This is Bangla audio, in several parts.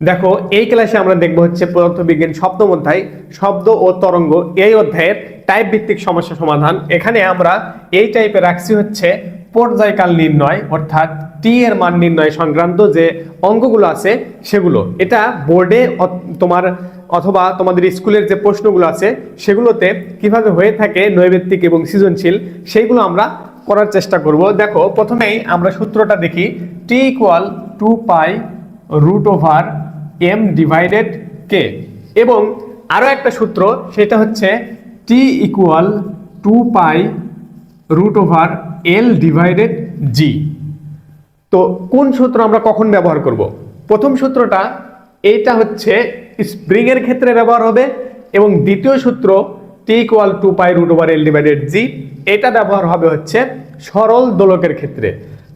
দেখো, এই ক্লাসে আমরা দেখব হচ্ছে পদার্থবিজ্ঞান সপ্তম অধ্যায়, শব্দ ও তরঙ্গ। এই অধ্যায়ের টাইপ ভিত্তিক সমস্যা সমাধান। এখানে আমরা এই টাইপে রাখছি হচ্ছে পর্যায়কাল নির্ণয়, অর্থাৎ টি এর মান নির্ণয় সংক্রান্ত যে অঙ্কগুলো আছে সেগুলো। এটা বোর্ডে তোমার অথবা তোমাদের স্কুলের যে প্রশ্নগুলো আছে সেগুলোতে কীভাবে হয়ে থাকে নৈবেত্তিক এবং সৃজনশীল, সেইগুলো আমরা করার চেষ্টা করব। দেখো, প্রথমেই আমরা সূত্রটা দেখি T equal two pi root over M divided K এবং আরও একটা সূত্র, সেটা হচ্ছে T equal two pi root over L divided G তো কোন সূত্র আমরা কখন ব্যবহার করব? প্রথম সূত্রটা, এইটা হচ্ছে স্প্রিং এর ক্ষেত্রে ব্যবহার হবে এবং দ্বিতীয় সূত্র T equal two pi root over L divided G এটা ব্যবহার হবে হচ্ছে সরল দোলকের ক্ষেত্রে।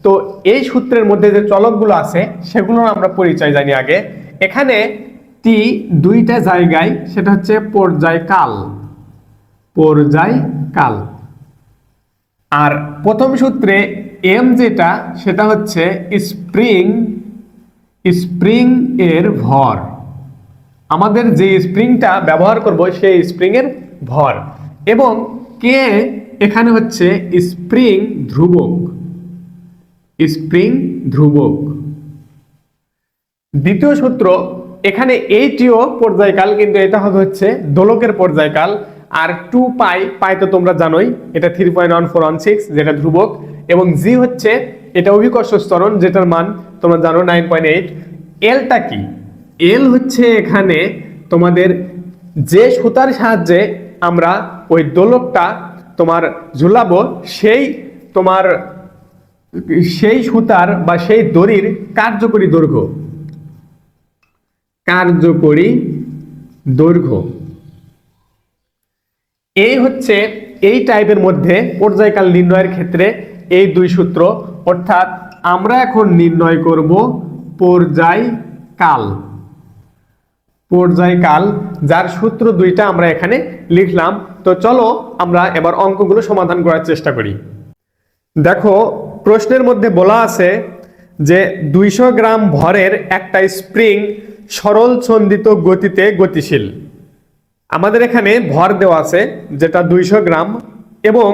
তো এই সূত্রের মধ্যে যে চলকগুলো আছে, সেগুলোর আমরা পরিচয় জানি আগে। এখানে টি দুইটা জায়গায়, সেটা হচ্ছে পর্যায়কাল। পর্যায়কাল। আর প্রথম সূত্রে এম যেটা, সেটা হচ্ছে স্প্রিং। স্প্রিং এর ভর। আমাদের যে স্প্রিংটা ব্যবহার করব, সেই স্প্রিং এর ভর। এবং কে এখানে হচ্ছে স্প্রিং ধ্রুবক? স্প্রিং ধ্রুবক। দ্বিতীয় সূত্র, এখানে এইটিও পর্যায়কাল, কিন্তু এটা হচ্ছে দোলকের পর্যায়কাল, আর টু পাই পাই তো তোমরা জানোই, এটা three point one four one six যেটা ধ্রুবক, এবং জি হচ্ছে এটা অভিকর্ষ স্তরণ যেটার মান তোমরা জানো নাইন পয়েন্ট এইট এলটা কি? এল হচ্ছে এখানে তোমাদের যে সুতার সাহায্যে আমরা ওই দোলকটা তোমার ঝুলাবো, সেই তোমার, সেই সুতার বা সেই দড়ির কার্যকরী দৈর্ঘ্য। কার্যকরী দৈর্ঘ্য। এই হচ্ছে, এই টাইপের মধ্যে পর্যায়কাল নির্ণয়ের ক্ষেত্রে এই দুই সূত্র। অর্থাৎ আমরা এখন নির্ণয় করব পর্যায়কাল। পর্যায়কাল, যার সূত্র দুইটা আমরা এখানে লিখলাম। তো চলো আমরা এবার অঙ্কগুলো সমাধান করার চেষ্টা করি। দেখো, প্রশ্নের মধ্যে বলা আছে যে দুইশো গ্রাম ভরের একটা স্প্রিং সরল ছন্দিত গতিতে গতিশীল। আমাদের এখানে ভর দেওয়া আছে, যেটা দুইশো গ্রাম, এবং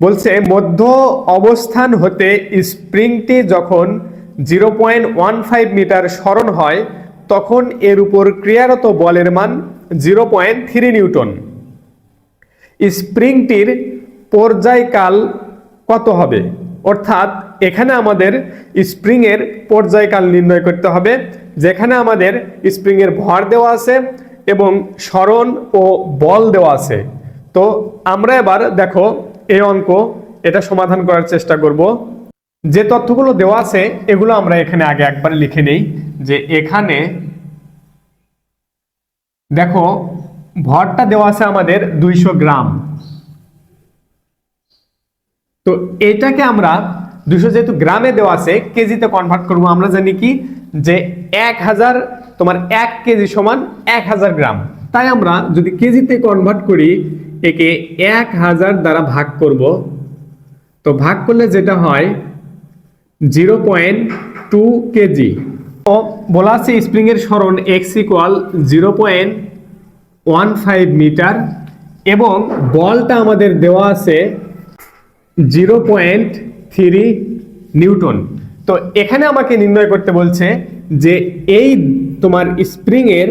বলছে মধ্য অবস্থান হতে স্প্রিংটি যখন zero point one five metre স্মরণ হয়, তখন এর উপর ক্রিয়ারত বলের মান জিরো পয়েন্ট থ্রি নিউটন। স্প্রিংটির পর্যায়কাল কত হবে? অর্থাৎ এখানে আমাদের স্প্রিংয়ের পর্যায়কাল নির্ণয় করতে হবে, যেখানে আমাদের স্প্রিংয়ের ভর দেওয়া আছে এবং স্মরণ ও বল দেওয়া আছে। তো আমরা এবার দেখো এই অঙ্ক, এটা সমাধান করার চেষ্টা করব। যে তথ্যগুলো দেওয়া আছে, এগুলো আমরা এখানে আগে একবার লিখে নেই, যে এখানে দেখো, ভরটা দেওয়া আছে আমাদের দুইশো গ্রাম। তো এটাকে আমরা দুশো যেহেতু গ্রামে দেওয়া আছে, কেজিতে কনভার্ট করব। আমরা জানি কি? যে এক হাজার, তোমার এক কেজি সমান এক হাজার গ্রাম। তাই আমরা যদি কেজিতে কনভার্ট করি, একে এক হাজার দ্বারা ভাগ করব। তো ভাগ করলে যেটা হয়? Zero point two kg. ও বলা আছে স্প্রিং এর সরণ X equal zero point one five metre এবং বলটা আমাদের দেওয়া আছে জিরো পয়েন্ট থ্রি নিউটন। তো এখানে আমাকে নির্ণয় করতে বলছে যে এই তোমার স্প্রিং এর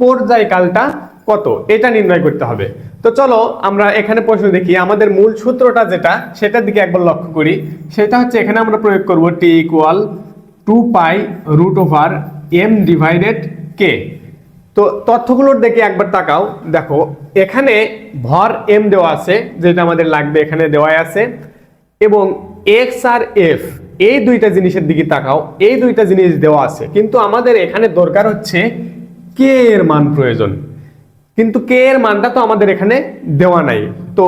পর্যায়কালটা কত? এটা নির্ণয় করতে হবে। তো চলো আমরা এখানে প্রশ্ন দেখি, আমাদের মূল সূত্রটা যেটা, সেটার দিকে একবার লক্ষ্য করি। সেটা হচ্ছে এখানে আমরা প্রয়োগ করব T equal two pi root over M divided K তো তথ্যগুলোর দিকে একবার তাকাও। দেখো, এখানে ভর এম দেওয়া আছে, যেটা আমাদের লাগবে এখানে দেওয়াই আছে, এবং এক্স আর এফ এই দুইটা জিনিসের দিকে তাকাও, এই দুইটা জিনিস দেওয়া আছে। কিন্তু আমাদের এখানে দরকার হচ্ছে কে এর মান প্রয়োজন। কিন্তু কে এর মানটা তো আমাদের এখানে দেওয়া নাই। তো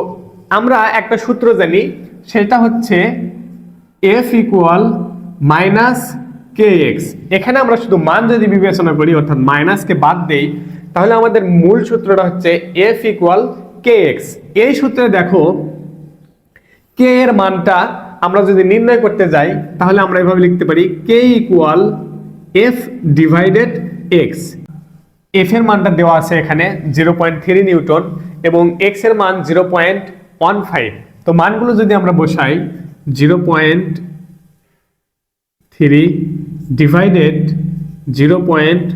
আমরা একটা সূত্র জানি, সেটা হচ্ছে F equal minus K X এখানে আমরা শুধু মান যদি বিবেচনা করি, অর্থাৎ মাইনাসকে বাদ দেই, তাহলে আমাদের মূল সূত্রটা হচ্ছে এফ ইকুয়াল কে এক্স এই সূত্রে দেখো কে এর মানটা আমরা যদি নির্ণয় করতে যাই, তাহলে আমরা এভাবে লিখতে পারি কে ইকুয়াল এফ ডিভাইডেড এক্সের মানটা দেওয়া আছে এখানে জিরো পয়েন্ট থ্রি নিউটন এবং এক্সের মান জিরো পয়েন্ট ওয়ান ফাইভ তো মানগুলো যদি আমরা বসাই zero point three divided zero point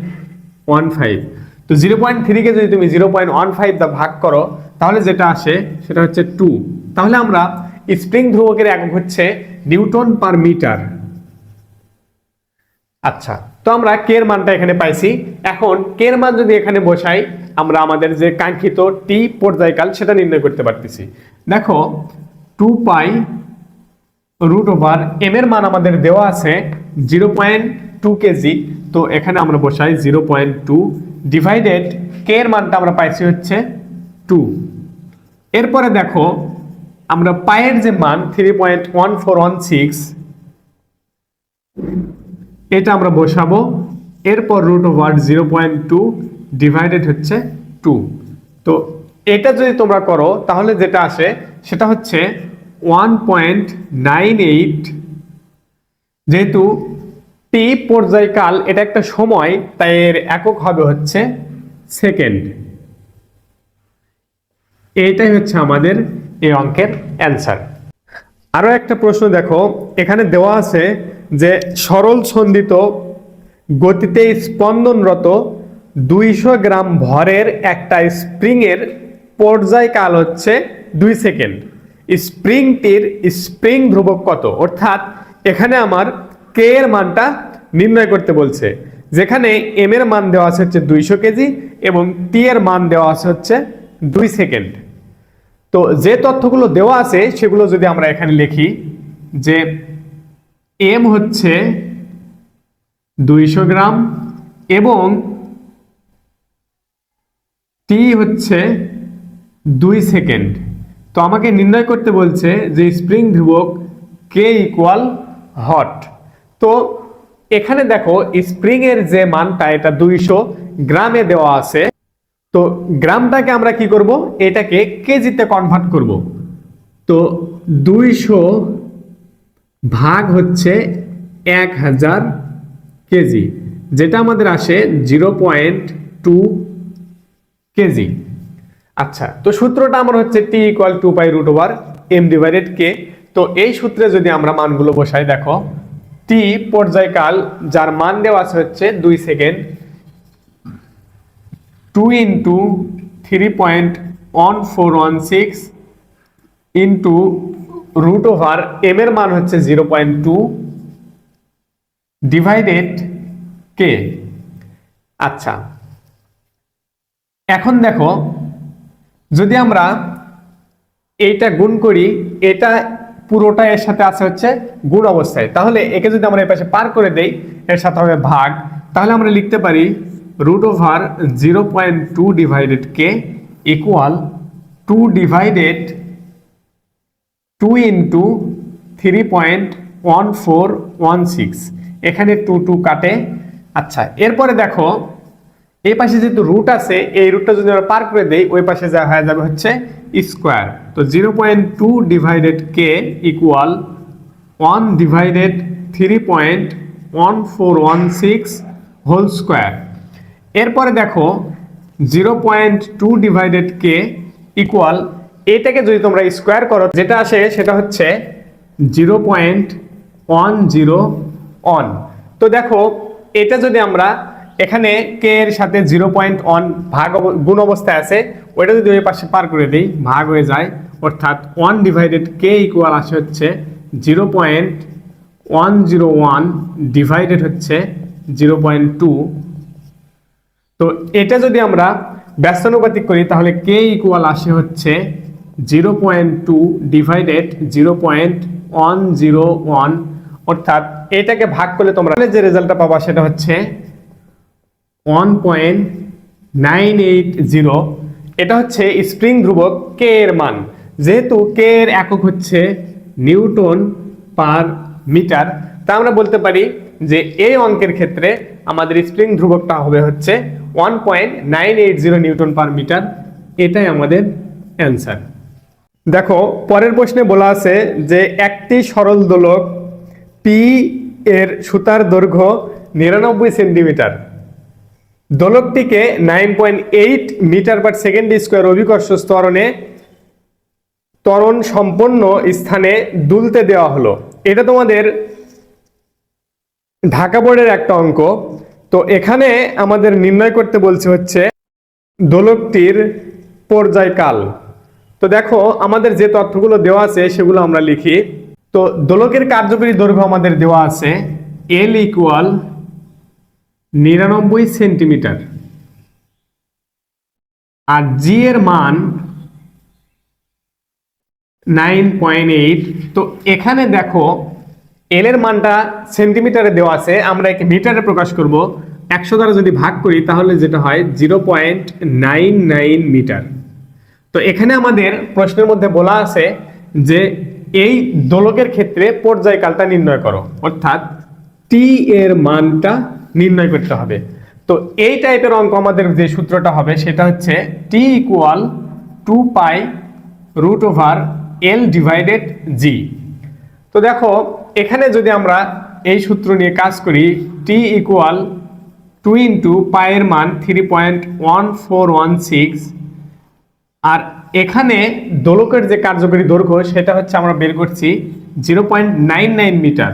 one five তো জিরো পয়েন্ট থ্রিকে যদি তুমি জিরো পয়েন্ট ওয়ান ফাইভ দা ভাগ করো, তাহলে যেটা আসে, সেটা হচ্ছে টু তাহলে আমরা স্প্রিং ধ্রুবকের একক হচ্ছে নিউটন পার মিটার আচ্ছা তো আমরা কে এর মানটা এখানে পাইছি। এখন কে এর মান যদি এখানে বসাই, আমরা আমাদের যে কাঙ্ক্ষিত টি পর্যায়কাল, সেটা নির্ণয় করতে পারতেছি। দেখো two pi root over M এর মান আমাদের দেওয়া আছে জিরো পয়েন্ট টু কেজি, তো এখানে আমরা বসাই zero point two divided K এর মানটা আমরা পাইছি হচ্ছে টু এরপরে দেখো, আমরা পায়ের যে মান three point one four one six এটা আমরা বসাবো। এরপর root over zero point two divided হচ্ছে টু তো এটা যদি তোমরা করো, তাহলে যেটা আসে, সেটা হচ্ছে ওয়ান পয়েন্ট নাইন এইট যেহেতু টি পর্যায়কাল, এটা একটা সময়, তাই এর একক হবে হচ্ছে সেকেন্ড। এইটাই হচ্ছে আমাদের এই অঙ্কের অ্যান্সার। আরও একটা প্রশ্ন দেখো, এখানে দেওয়া আছে যে সরল ছন্দিত গতিতে স্পন্দনরত দুইশো গ্রাম ভরের একটা স্প্রিং এর পর্যায়কাল হচ্ছে দুই সেকেন্ড। স্প্রিংটির স্প্রিং ধ্রুবক কত? অর্থাৎ এখানে আমার কে এর মানটা নির্ণয় করতে বলছে। যেখানে এম এর মান দেওয়া আছে হচ্ছে দুইশো কেজি এবং টি এর মান দেওয়া আছে হচ্ছে দুই সেকেন্ড। তো যে তথ্যগুলো দেওয়া আছে, সেগুলো যদি আমরা এখানে লিখি যে এম হচ্ছে দুইশো গ্রাম এবং টি হচ্ছে দুই সেকেন্ড। তো আমাকে নির্ণয় করতে বলছে যে স্প্রিং ধ্রুবক কে ইকুয়াল হট তো এখানে দেখো স্প্রিং এর যে মানটা, এটা দুইশো গ্রামে দেওয়া আছে। তো গ্রামটাকে আমরা কি করব? এটাকে কেজিতে কনভার্ট করব। তো দুইশো ভাগ হচ্ছে এক হাজার কেজি, যেটা আমাদের আসে জিরো পয়েন্ট টু কেজি। আচ্ছা তো সূত্রটা আমার হচ্ছে T equal two pi root over M divided K তো এই সূত্রে যদি আমরা মানগুলো বসাই, দেখো টি পর্যায়কাল, যার মান দেওয়া আছে হচ্ছে দুই second two into three point one four one six into root over M এর মান হচ্ছে zero point two divided K আচ্ছা এখন দেখো, যদি আমরা এইটা গুণ করি, এটা পুরোটা এর সাথে আছে হচ্ছে গুণ অবস্থায়। তাহলে একে যদি আমরা এর পাশে পার করে দেই, এর সাথে হবে ভাগ। তাহলে আমরা লিখতে পারি root over zero point two divided K equal two divided two into three point one four one six এখানে টু টু কাটে। আচ্ছা এরপরে দেখো, এই পাশে যেহেতু রুট আছে, এই রুটটা যদি আমরা পার করে দেই, ওই পাশে যা হয়ে যাবে হচ্ছে স্কোয়ার। তো zero point two divided K equal one divided three point one four one six whole square. এরপরে দেখো, zero point two divided K equal এটাকে যদি তোমরা স্কোয়ার করো, যেটা আসে সেটা হচ্ছে zero point one zero one. তো দেখো, এটা যদি আমরা এখানে কে এর সাথে জিরো পয়েন্ট ওয়ান ভাগ গুণ অবস্থায় আছে ওইটা যদি ওই পাশে পার করে দিই, ভাগ হয়ে যায়, অর্থাৎ ওয়ান ডিভাইডেড কে ইকুয়াল আসে হচ্ছে zero point one zero one divided হচ্ছে জিরো পয়েন্ট টু তো এটা যদি আমরা ব্যস্তানুপাতিক করি, তাহলে কে ইকুয়াল আসে হচ্ছে zero point two divided zero point one zero one অর্থাৎ এটাকে ভাগ করলে তোমরা যে রেজাল্টটা পাবা সেটা হচ্ছে one point nine eight zero এটা হচ্ছে স্প্রিং ধ্রুবক কে এর মান। যেহেতু কে এর একক হচ্ছে নিউটন পার মিটার, তা আমরা বলতে পারি যে এই অঙ্কের ক্ষেত্রে আমাদের স্প্রিং ধ্রুবকটা হবে হচ্ছে one point nine eight zero newton per metre. এটাই আমাদের অ্যান্সার। দেখো, পরের প্রশ্নে বলা আছে যে একটি সরল দোলক পি এর সুতার দৈর্ঘ্য নিরানব্বই centimetre. দোলকটিকে nine point eight metre per second square অভিকর্ষ স্তরণে ত্বরণ সম্পন্ন স্থানে দুলতে দেওয়া হলো। এটা তোমাদের ঢাকা বোর্ডের একটা অঙ্ক। তো এখানে আমাদের নির্ণয় করতে বলছে হচ্ছে দোলকটির পর্যায়কাল। তো দেখো, আমাদের যে তথ্যগুলো দেওয়া আছে সেগুলো আমরা লিখি। তো দোলকের কার্যকরী দৈর্ঘ্য আমাদের দেওয়া আছে এল ইকুয়াল নিরানব্বই সেন্টিমিটার। আর জি এর মান নাইন পয়েন্ট এইট। তো এখানে দেখো এল এর মানটা সেন্টিমিটারে দেওয়া আছে। আমরা একে মিটারে প্রকাশ করব। একশো দ্বারা যদি ভাগ করি, তাহলে যেটা হয়, zero point nine nine metre. তো এখানে আমাদের প্রশ্নের মধ্যে বলা আছে যে, এই দোলকের ক্ষেত্রে পর্যায়কালটা নির্ণয় করো। অর্থাৎ টি এর মানটা নির্ণয় করতে হবে। তো এই টাইপের অঙ্ক আমাদের যে সূত্রটা হবে, সেটা হচ্ছে T equal two pi root over L divided G তো দেখো, এখানে যদি আমরা এই সূত্র নিয়ে কাজ করি টি ইকুয়াল টু ইন্টু পায়ের মান three point one four one six আর এখানে দোলকের যে কার্যকরী দৈর্ঘ্য, সেটা হচ্ছে আমরা বের করছি zero point nine nine metre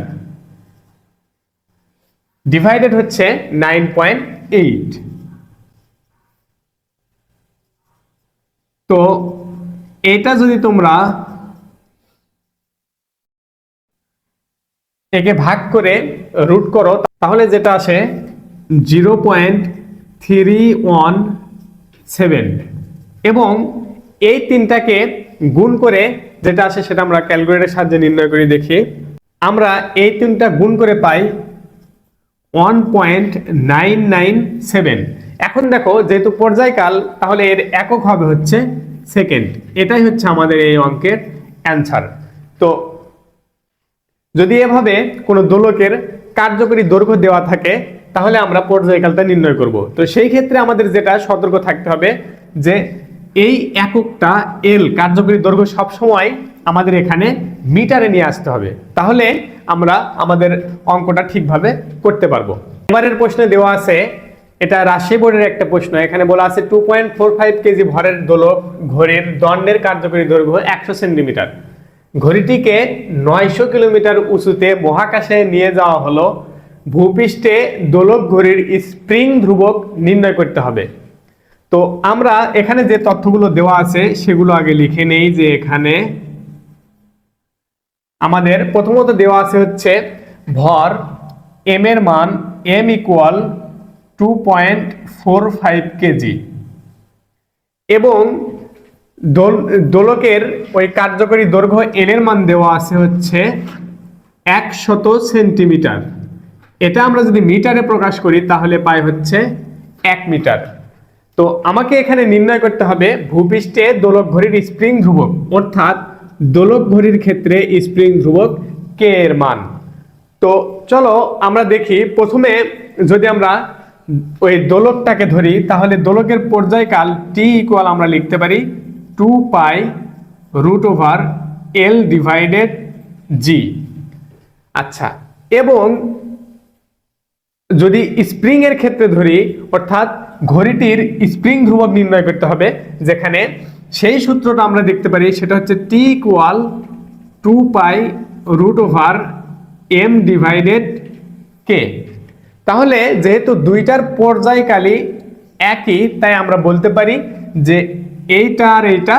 divided হচ্ছে নাইন পয়েন্ট এইট তো এটা যদি তোমরা একে ভাগ করে রুট করো, তাহলে যেটা আসে zero point three one seven এবং এই তিনটাকে গুণ করে যেটা আসে সেটা আমরা ক্যালকুলেটরের সাহায্যে নির্ণয় করি দেখি। আমরা এই তিনটা গুণ করে পাই one point nine nine seven এখন দেখো, যেহেতু পর্যায়কাল, তাহলে এর একক হবে হচ্ছে সেকেন্ড এটাই হচ্ছে আমাদের এই অঙ্কের অ্যান্সার তো যদি এভাবে কোনো দোলকের কার্যকরী দৈর্ঘ্য দেওয়া থাকে, তাহলে আমরা পর্যায়কালটা নির্ণয় করব। তো সেই ক্ষেত্রে আমাদের যেটা সতর্ক থাকতে হবে যে এই এককটা এল কার্যকরী দৈর্ঘ্য সবসময় আমাদের এখানে মিটারে নিয়ে আসতে হবে। তাহলে আমরা আমাদের অঙ্কটা ঠিকভাবে করতে পারব। এবারের প্রশ্নে দেওয়া আছে, এটা রাশি বোর্ডের একটা প্রশ্ন, এখানে বলা আছে two point four five kg ভরের দোলক ঘড়ির দণ্ডের কার্যকরী দৈর্ঘ্য একশো সেন্টিমিটার। ঘড়িটিকে নয়শো কিলোমিটার উঁচুতে মহাকাশে নিয়ে যাওয়া হলো। ভূপৃষ্ঠে দোলক ঘড়ির স্প্রিং ধ্রুবক নির্ণয় করতে হবে। তো আমরা এখানে যে তথ্যগুলো দেওয়া আছে, সেগুলো আগে লিখে নেই যে এখানে আমাদের প্রথমত দেওয়া আছে হচ্ছে ভর এম এর মান M equal two point four five kg এবং দোল- দোলকের ওই কার্যকরী দৈর্ঘ্য এল এর মান দেওয়া আছে হচ্ছে একশত সেন্টিমিটার। এটা আমরা যদি মিটারে প্রকাশ করি, তাহলে পাই হচ্ছে এক মিটার। তো আমাকে এখানে নির্ণয় করতে হবে, ভূপৃষ্ঠে দোলক ঘড়ির স্প্রিং ধ্রুবক, অর্থাৎ দোলক ঘড়ির ক্ষেত্রে স্প্রিং ধ্রুবক কে এর মান? তো চলো আমরা দেখি, প্রথমে যদি আমরা ওই দোলকটাকে ধরি, তাহলে দোলকের পর্যায়কাল টি ইকুয়াল আমরা লিখতে পারি two pi root over L divided G আচ্ছা এবং যদি স্প্রিং এর ক্ষেত্রে ধরি, অর্থাৎ ঘড়িটির স্প্রিং ধ্রুবক নির্ণয় করতে হবে, যেখানে সেই সূত্রটা আমরা দেখতে পারি, সেটা হচ্ছে T equal two pi root over M divided K তাহলে যেহেতু দুইটার পর্যায়কালই একই, তাই আমরা বলতে পারি যে এইটা আর এইটা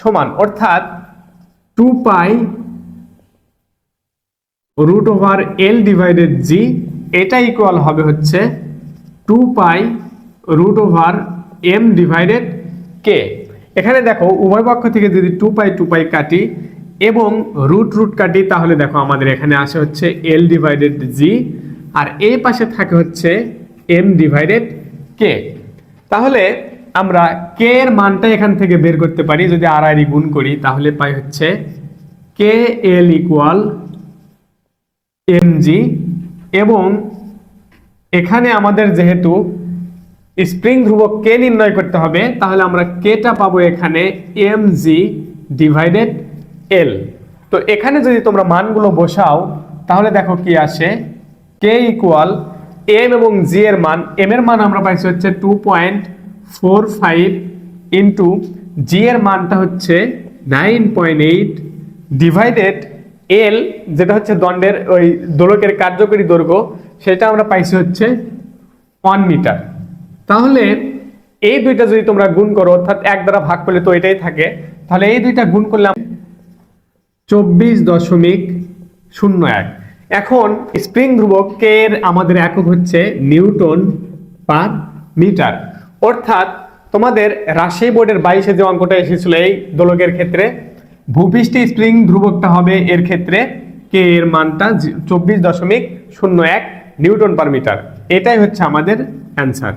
সমান। অর্থাৎ two pi root over L divided G এটা ইকুয়াল হবে হচ্ছে two pi root over M divided K এখানে দেখো, উভয় পক্ষ থেকে যদি টু পাই টু পাই কাটি এবং রুট রুট কাটি, তাহলে দেখো আমাদের এখানে আসে হচ্ছে এল ডিভাইডেড জি আর এই পাশে থাকে হচ্ছে এম ডিভাইডেড কে তাহলে আমরা কে এর মানটা এখান থেকে বের করতে পারি, যদি আর আর গুণ করি, তাহলে পাই হচ্ছে কে এল ইকুয়াল এম জি এবং এখানে আমাদের যেহেতু স্প্রিং ধ্রুবক কে নির্ণয় করতে হবে? তাহলে আমরা কেটা পাবো এখানে? এম জি ডিভাইডেড এল তো এখানে যদি তোমরা মানগুলো বসাও, তাহলে দেখো কি আসে? কে ইকুয়াল এম এবং জি এর মান। এম এর মান আমরা পাইছি হচ্ছে two point four five into G এর মানটা হচ্ছে nine point eight divided L যেটা হচ্ছে দণ্ডের ওই দোলকের কার্যকরী দৈর্ঘ্য, সেটা আমরা পাইছি হচ্ছে ওয়ান মিটার তাহলে এই দুইটা যদি তোমরা গুণ করো, অর্থাৎ এক দ্বারা ভাগ করলে তো এটাই থাকে, তাহলে এই দুইটা গুণ করলে চব্বিশ দশমিক শূন্য এক। এখন স্প্রিং ধ্রুবক কে এর আমাদের একক হচ্ছে নিউটন পার মিটার। অর্থাৎ তোমাদের রাজশাহী বোর্ডের বাইশে যে অঙ্কটা এসেছিল এই দোলকের ক্ষেত্রে, ভূপৃষ্ঠে স্প্রিং ধ্রুবকটা হবে এর ক্ষেত্রে কে এর মানটা চব্বিশ দশমিক শূন্য এক নিউটন পার মিটার। এটাই হচ্ছে আমাদের অ্যান্সার।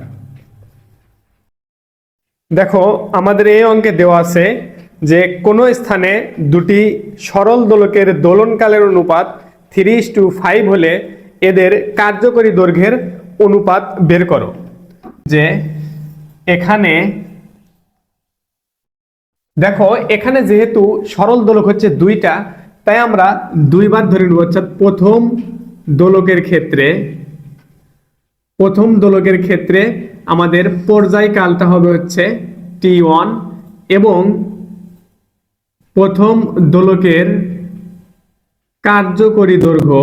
দেখো, আমাদের এই অঙ্কে দেওয়া আছে যে কোনো স্থানে দুটি সরল দোলকের দোলনকালের অনুপাত থ্রি টু ফাইভ হলে এদের কার্যকরী দৈর্ঘ্যের অনুপাত বের করো। যে এখানে দেখো, এখানে যেহেতু সরল দোলক হচ্ছে দুইটা, তাই আমরা দুইবার ধরে নেব অর্থাৎ প্রথম দোলকের ক্ষেত্রে, প্রথম দোলকের ক্ষেত্রে আমাদের পর্যায়কালটা হবে হচ্ছে টি ওয়ান এবং প্রথম দোলকের কার্যকরী দৈর্ঘ্য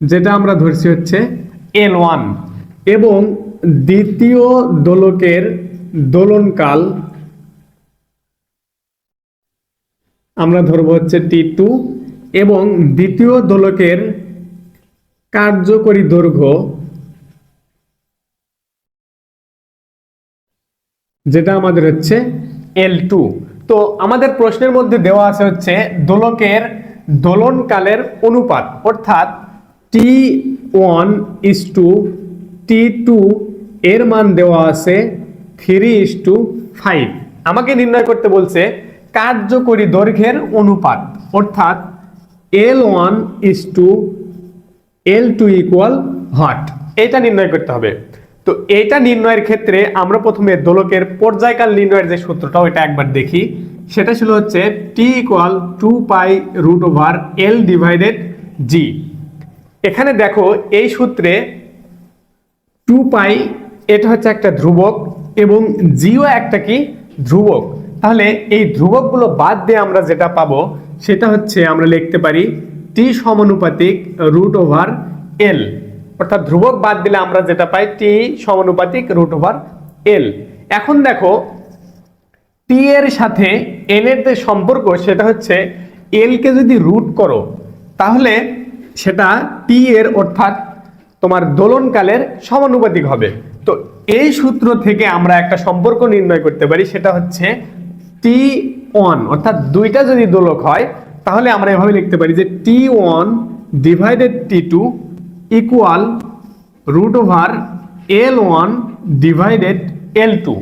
যেটা আমরা ধরছি হচ্ছে এল ওয়ান এবং দ্বিতীয় দোলকের দোলনকাল আমরা ধরবো হচ্ছে টি টু এবং দ্বিতীয় দোলকের কার্যকরী দৈর্ঘ্য যেটা আমাদের হচ্ছে এল টু তো আমাদের প্রশ্নের মধ্যে দেওয়া আছে হচ্ছে দোলকের দোলনকালের অনুপাত, অর্থাৎ T one is to T two এর মান দেওয়া আছে থ্রি ইস টু ফাইভ আমাকে নির্ণয় করতে বলছে কার্যকরী দৈর্ঘ্যের অনুপাত, অর্থাৎ L one is to L two equal hot এটা নির্ণয় করতে হবে। তো এটা নির্ণয়ের ক্ষেত্রে আমরা প্রথমে দোলকের পর্যায়কাল নির্ণয়ের যে সূত্রটা ওইটা একবার দেখি। সেটা ছিল হচ্ছে T equal two pi root over L divided G এখানে দেখো, এই সূত্রে টু পাই এটা হচ্ছে একটা ধ্রুবক এবং জিও একটা কি? ধ্রুবক। তাহলে এই ধ্রুবকগুলো বাদ দিয়ে আমরা যেটা পাবো, সেটা হচ্ছে আমরা লিখতে পারি টি সমানুপাতিক রুট ওভার এল অর্থাৎ ধ্রুবক বাদ দিলে আমরা যেটা পাই টি সমানুপাতিক রুট ওভার এল এখন দেখো টি এর সাথে এল এর যে সম্পর্ক, সেটা হচ্ছে এল কে যদি রুট করো, তাহলে সেটা টি এর অর্থাৎ তোমার দোলনকালের সমানুপাতিক হবে। তো এই সূত্র থেকে আমরা একটা সম্পর্ক নির্ণয় করতে পারি, সেটা হচ্ছে টি ওয়ান অর্থাৎ দুইটা যদি দোলক হয় তাহলে আমরা এভাবে লিখতে পারি যে T one divided T two equal root over L one divided L two.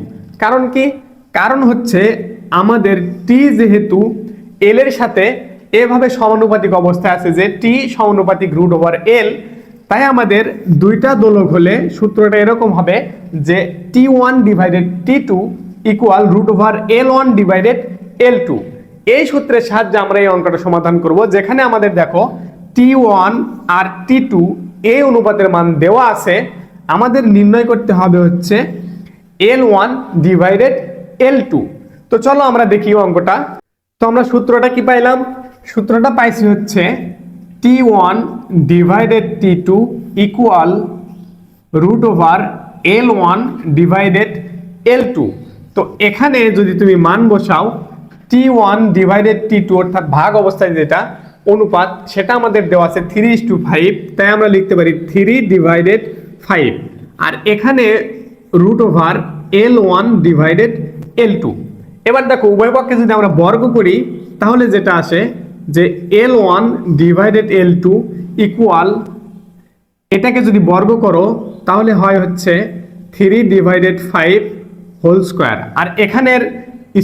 কারণ কি? কারণ হচ্ছে আমাদের টি যেহেতু এল এর সাথে এভাবে সমানুপাতিক অবস্থায় আছে যে টি সমানুপাতিক রুট ওভার এল, তাই আমাদের দুইটা দোলক হলে সূত্রটা এরকম হবে যে T one divided T two equal root over L one divided L two. এই সূত্রের সাহায্যে আমরা এই অঙ্কটা সমাধান করব। যেখানে আমাদের দেখো টি ওয়ান আর টি টু এই অনুপাতের মান দেওয়া আছে। আমাদের নির্ণয় করতে হবে হচ্ছে L one divided L two তো চলো আমরা দেখি অঙ্কটা। তো আমরা সূত্রটা কি পাইলাম? সূত্রটা পাইছি হচ্ছে T one divided T two equal root over L one divided L two তো এখানে যদি তুমি মান বসাও T one divided T two অর্থাৎ ভাগ অবস্থায় যেটা অনুপাত, সেটা আমাদের দেওয়া আছে থ্রি ইস টু ফাইভ তাই আমরা লিখতে পারি থ্রি ডিভাইডেড ফাইভ আর এখানে root over L one divided L two এবার দেখো, উভয় পক্ষে যদি আমরা বর্গ করি, তাহলে যেটা আসে যে L one divided L two equal এটাকে যদি বর্গ করো, তাহলে হয় হচ্ছে three divided five whole square আর এখানের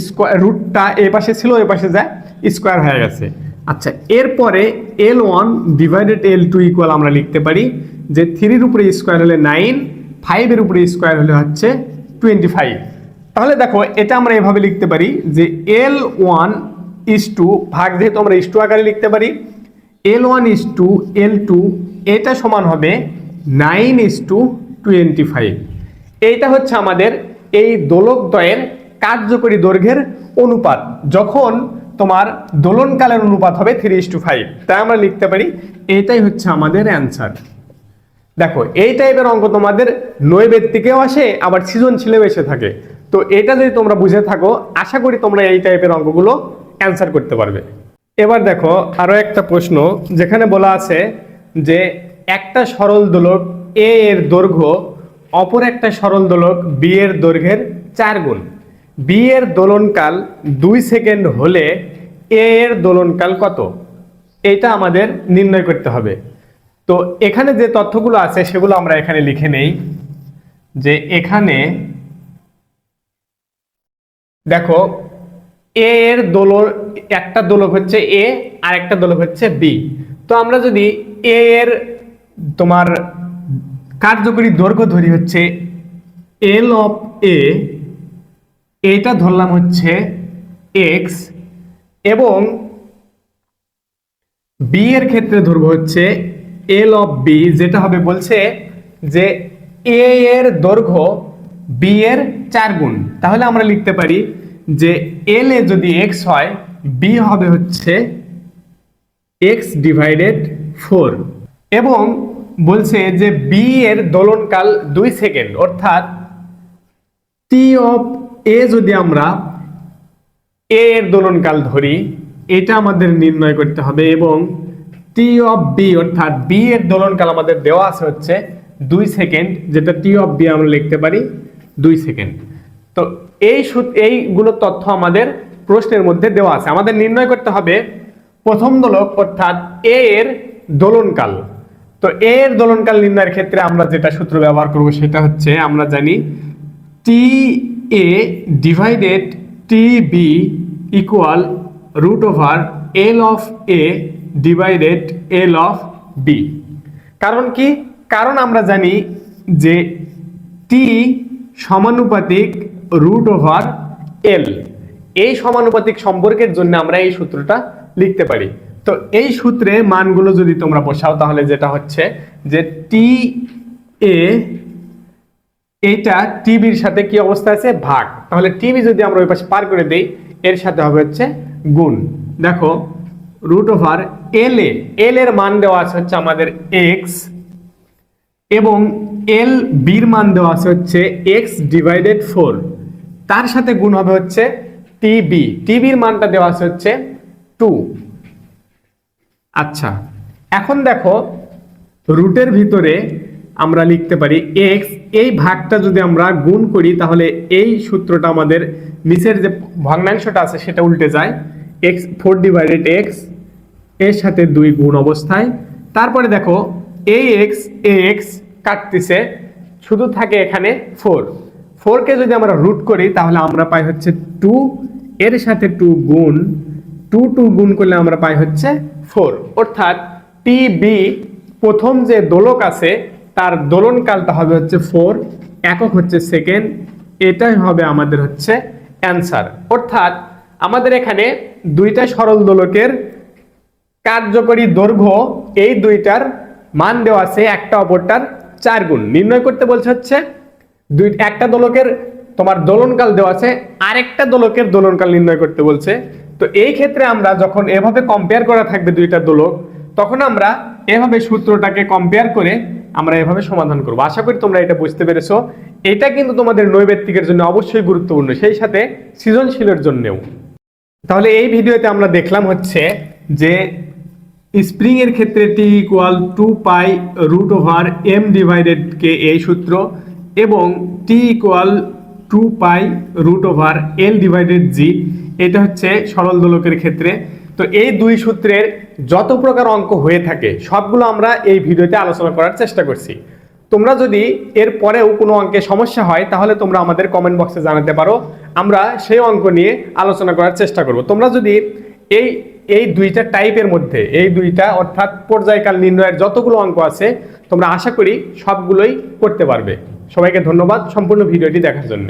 স্কোয়ার রুটটা এ পাশে ছিল, এ পাশে যায়, স্কোয়ার হয়ে গেছে। আচ্ছা এরপরে L one divided L two equal আমরা লিখতে পারি যে থ্রির উপরে স্কোয়ার হলে নাইন, ফাইভের উপরে স্কোয়ার হলে হচ্ছে টোয়েন্টি ফাইভ তাহলে দেখো, এটা আমরা এভাবে লিখতে পারি যে এল ওয়ান ইস টু ভাগ যেহেতু আমরা ইস টু আকারে লিখতে পারি, L one is to L two, এটা সমান হবে nine is to twenty five এইটা হচ্ছে আমাদের এই দোলকদ্বয়ের কার্যকরী দৈর্ঘ্যের অনুপাত যখন তোমার দোলনকালের অনুপাত হবে থ্রি ইস টু ফাইভ তাই আমরা লিখতে পারি, এটাই হচ্ছে আমাদের অ্যান্সার দেখো, এই টাইপের অঙ্ক তোমাদের নৈবেত্তিকেও আসে, আবার সৃজনশীলেও এসে থাকে। তো এটা যদি তোমরা বুঝে থাকো, আশা করি তোমরা এই টাইপের অঙ্কগুলো অ্যান্সার করতে পারবে। এবার দেখো, আরও একটা প্রশ্ন, যেখানে বলা আছে যে একটা সরল দোলক এ এর দৈর্ঘ্য, অপর একটা সরল দোলক বি এর দৈর্ঘ্যের চার গুণ। বি এর দোলনকাল দুই সেকেন্ড হলে এ এর দোলনকাল কত? এটা আমাদের নির্ণয় করতে হবে। তো এখানে যে তথ্যগুলো আছে সেগুলো আমরা এখানে লিখে নেই। যে এখানে দেখো, এ এর দোলক একটা দোলক হচ্ছে এ, আর একটা দোলক হচ্ছে বি। তো আমরা যদি এ এর তোমার কার্যকরী দৈর্ঘ্য ধরি হচ্ছে এল অফ এ এটা ধরলাম হচ্ছে এক্স এবং বি এর ক্ষেত্রে ধরবো হচ্ছে এল অফ বি যেটা হবে বলছে যে এ এর দৈর্ঘ্য বি এর চার গুণ। তাহলে আমরা লিখতে পারি যে এল এ যদি এক্স হয় বি হবে হচ্ছে এক্স ডিভাইডেড ফোর এবং বলছে যে বি এর দোলনকাল দুই সেকেন্ড, অর্থাৎ টি অফ এ যদি আমরা এ এর দোলনকাল ধরি, এটা আমাদের নির্ণয় করতে হবে এবং টি অফ বি অর্থাৎ বি এর দোলনকাল আমাদের দেওয়া আছে হচ্ছে দুই সেকেন্ড, যেটা টি অফ বি আমরা লিখতে পারি দুই সেকেন্ড। তো এই এইগুলো তথ্য আমাদের প্রশ্নের মধ্যে দেওয়া আছে। আমাদের নির্ণয় করতে হবে প্রথম দোলক অর্থাৎ এ এর দোলনকাল। তো এ এর দোলনকাল নির্ণয়ের ক্ষেত্রে আমরা যেটা সূত্র ব্যবহার করব সেটা হচ্ছে আমরা জানি T A divided T B equal root over L of A divided L of B কারণ কি? কারণ আমরা জানি যে টি সমানুপাতিক রুট ওভার এল এই সমানুপাতিক সম্পর্কের জন্য আমরা এই সূত্রটা লিখতে পারি। তো এই সূত্রে মানগুলো যদি তোমরা বসাও তাহলে যেটা হচ্ছে যে টি এ এইটা টিভির সাথে কি অবস্থা আছে? ভাগ। তাহলে টিভি যদি আমরা ওই পাশে পার করে দেই, এর সাথে হবে হচ্ছে গুণ। দেখো রুট ওভার এল এ এল এর মান দেওয়া আছে হচ্ছে আমাদের এক্স এবং এল বির মান দেওয়া আছে হচ্ছে এক্স ডিভাইডেড ফোর তার সাথে গুণ হবে হচ্ছে টিবি টিবির মানটা দেওয়া আছে হচ্ছে টু আচ্ছা এখন দেখো রুটের ভিতরে আমরা লিখতে পারি এক্স এই ভাগটা যদি আমরা গুণ করি, তাহলে এই সূত্রটা আমাদের নিচের যে ভগ্নাংশটা আছে, সেটা উল্টে যায় এক্স ফোর ডিভাইডেড এক্সের সাথে দুই গুণ অবস্থায়। তারপরে দেখো এই এক্স এ এক্স কাটতেছে, শুধু থাকে এখানে ফোর ফোরকে যদি আমরা রুট করি, তাহলে আমরা পাই হচ্ছে টু এর সাথে টু গুণ টু টু গুণ করলে আমরা পাই হচ্ছে ফোর অর্থাৎ টি বি প্রথম যে দোলক আছে তার দোলনকালটা হবে হচ্ছে ফোর একক হচ্ছে সেকেন্ড এটাই হবে আমাদের হচ্ছে অ্যান্সার অর্থাৎ আমাদের এখানে দুইটা সরল দোলকের কার্যকরী দৈর্ঘ্য, এই দুইটার মান দেওয়া আছে একটা অপরটার চার গুণ। নির্ণয় করতে বলছে হচ্ছে দুই, একটা দোলকের তোমার দোলনকাল দেওয়া আছে, আরেকটা দোলকের দোলনকাল নির্ণয় করতে বলছে। তো এই ক্ষেত্রে আমরা যখন এভাবে কম্পেয়ার করা থাকবে দুইটা দোলক, তখন আমরা এভাবে সূত্রটাকে কম্পেয়ার করে আমরা এভাবে সমাধান করব। আশা করি তোমরা এটা বুঝতে পেরেছ। এটা কিন্তু তোমাদের নৈবেত্তিকের জন্য অবশ্যই গুরুত্বপূর্ণ, সেই সাথে সৃজনশীলের জন্যও। তাহলে এই ভিডিওতে আমরা দেখলাম হচ্ছে যে স্প্রিং এর ক্ষেত্রে T equal two pi root over M divided K এই সূত্র এবং T equal two pi root over L divided G এটা হচ্ছে সরল দোলকের ক্ষেত্রে। তো এই দুই সূত্রের যত প্রকার অঙ্ক হয়ে থাকে, সবগুলো আমরা এই ভিডিওতে আলোচনা করার চেষ্টা করছি। তোমরা যদি এর পরেও কোনো অঙ্কে সমস্যা হয়, তাহলে তোমরা আমাদের কমেন্ট বক্সে জানাতে পারো। আমরা সেই অঙ্ক নিয়ে আলোচনা করার চেষ্টা করব। তোমরা যদি এই এই দুইটা টাইপের মধ্যে, এই দুইটা অর্থাৎ পর্যায়কাল নির্ণয়ের যতগুলো অঙ্ক আছে, তোমরা আশা করি সবগুলোই করতে পারবে। সবাইকে ধন্যবাদ সম্পূর্ণ ভিডিওটি দেখার জন্য।